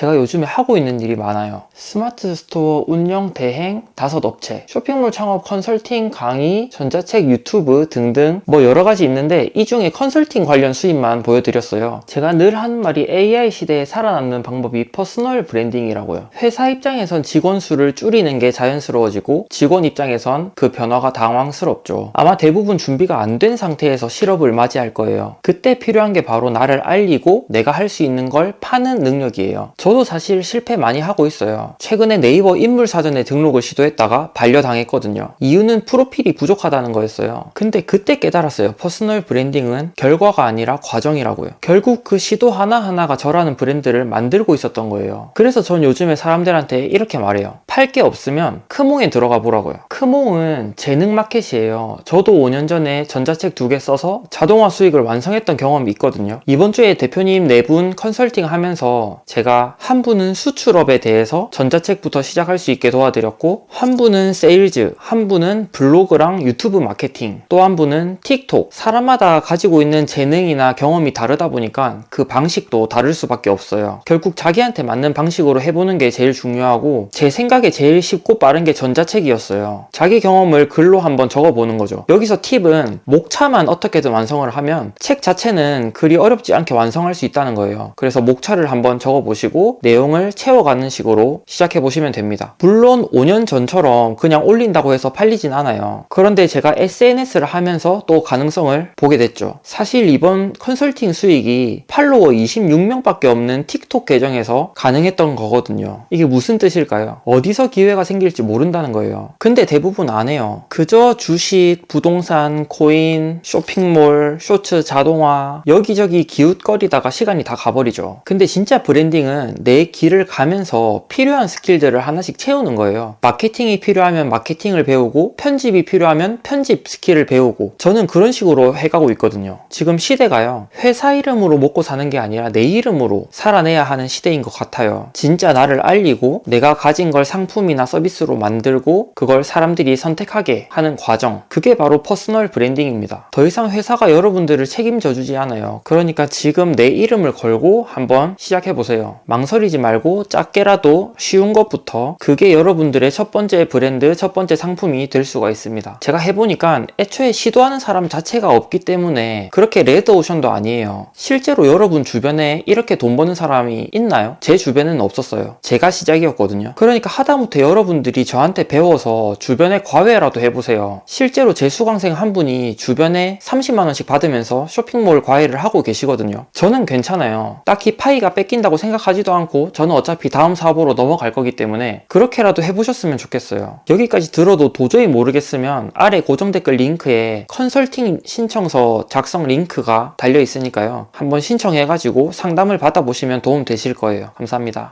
제가 요즘에 하고 있는 일이 많아요. 스마트 스토어 운영 대행 다섯 업체, 쇼핑몰 창업 컨설팅 강의, 전자책 유튜브 등등 뭐 여러 가지 있는데 이 중에 컨설팅 관련 수입만 보여드렸어요. 제가 늘 하는 말이 AI 시대에 살아남는 방법이 퍼스널 브랜딩이라고요. 회사 입장에선 직원 수를 줄이는 게 자연스러워지고 직원 입장에선 그 변화가 당황스럽죠. 아마 대부분 준비가 안 된 상태에서 실업을 맞이할 거예요. 그때 필요한 게 바로 나를 알리고 내가 할 수 있는 걸 파는 능력이에요. 저도 사실 실패 많이 하고 있어요. 최근에 네이버 인물 사전에 등록을 시도했다가 반려당했거든요. 이유는 프로필이 부족하다는 거였어요. 근데 그때 깨달았어요. 퍼스널 브랜딩은 결과가 아니라 과정이라고요. 결국 그 시도 하나하나가 저라는 브랜드를 만들고 있었던 거예요. 그래서 전 요즘에 사람들한테 이렇게 말해요. 팔 게 없으면 크몽에 들어가 보라고요. 크몽은 재능 마켓이에요. 저도 5년 전에 전자책 두 개 써서 자동화 수익을 완성했던 경험이 있거든요. 이번 주에 대표님 네 분 컨설팅 하면서 제가 한 분은 수출업에 대해서 전자책부터 시작할 수 있게 도와드렸고 한 분은 세일즈, 한 분은 블로그랑 유튜브 마케팅, 또 한 분은 틱톡. 사람마다 가지고 있는 재능이나 경험이 다르다 보니까 그 방식도 다를 수밖에 없어요. 결국 자기한테 맞는 방식으로 해보는 게 제일 중요하고 제 생각에 제일 쉽고 빠른 게 전자책이었어요. 자기 경험을 글로 한번 적어보는 거죠. 여기서 팁은 목차만 어떻게든 완성을 하면 책 자체는 글이 어렵지 않게 완성할 수 있다는 거예요. 그래서 목차를 한번 적어보시고 내용을 채워가는 식으로 시작해보시면 됩니다. 물론 5년 전처럼 그냥 올린다고 해서 팔리진 않아요. 그런데 제가 SNS를 하면서 또 가능성을 보게 됐죠. 사실 이번 컨설팅 수익이 팔로워 26명밖에 없는 틱톡 계정에서 가능했던 거거든요. 이게 무슨 뜻일까요? 어디서 기회가 생길지 모른다는 거예요. 근데 대 부분 안 해요. 그저 주식, 부동산, 코인, 쇼핑몰, 쇼츠, 자동화 여기저기 기웃거리다가 시간이 다 가버리죠. 근데 진짜 브랜딩은 내 길을 가면서 필요한 스킬들을 하나씩 채우는 거예요. 마케팅이 필요하면 마케팅을 배우고 편집이 필요하면 편집 스킬을 배우고 저는 그런 식으로 해가고 있거든요. 지금 시대가요. 회사 이름으로 먹고 사는 게 아니라 내 이름으로 살아내야 하는 시대인 것 같아요. 진짜 나를 알리고 내가 가진 걸 상품이나 서비스로 만들고 그걸 사람 들이 선택하게 하는 과정. 그게 바로 퍼스널 브랜딩입니다. 더 이상 회사가 여러분들을 책임져 주지 않아요. 그러니까 지금 내 이름을 걸고 한번 시작해 보세요. 망설이지 말고 작게라도 쉬운 것부터 그게 여러분들의 첫 번째 브랜드, 첫 번째 상품이 될 수가 있습니다. 제가 해보니까 애초에 시도하는 사람 자체가 없기 때문에 그렇게 레드오션도 아니에요. 실제로 여러분 주변에 이렇게 돈 버는 사람이 있나요? 제 주변에는 없었어요. 제가 시작이었거든요. 그러니까 하다못해 여러분들이 저한테 배워서 주변에 과외라도 해보세요. 실제로 제 수강생 한 분이 주변에 30만원씩 받으면서 쇼핑몰 과외를 하고 계시거든요. 저는 괜찮아요. 딱히 파이가 뺏긴다고 생각하지도 않고 저는 어차피 다음 사업으로 넘어갈 거기 때문에 그렇게라도 해보셨으면 좋겠어요. 여기까지 들어도 도저히 모르겠으면 아래 고정 댓글 링크에 컨설팅 신청서 작성 링크가 달려 있으니까요. 한번 신청해가지고 상담을 받아보시면 도움 되실 거예요. 감사합니다.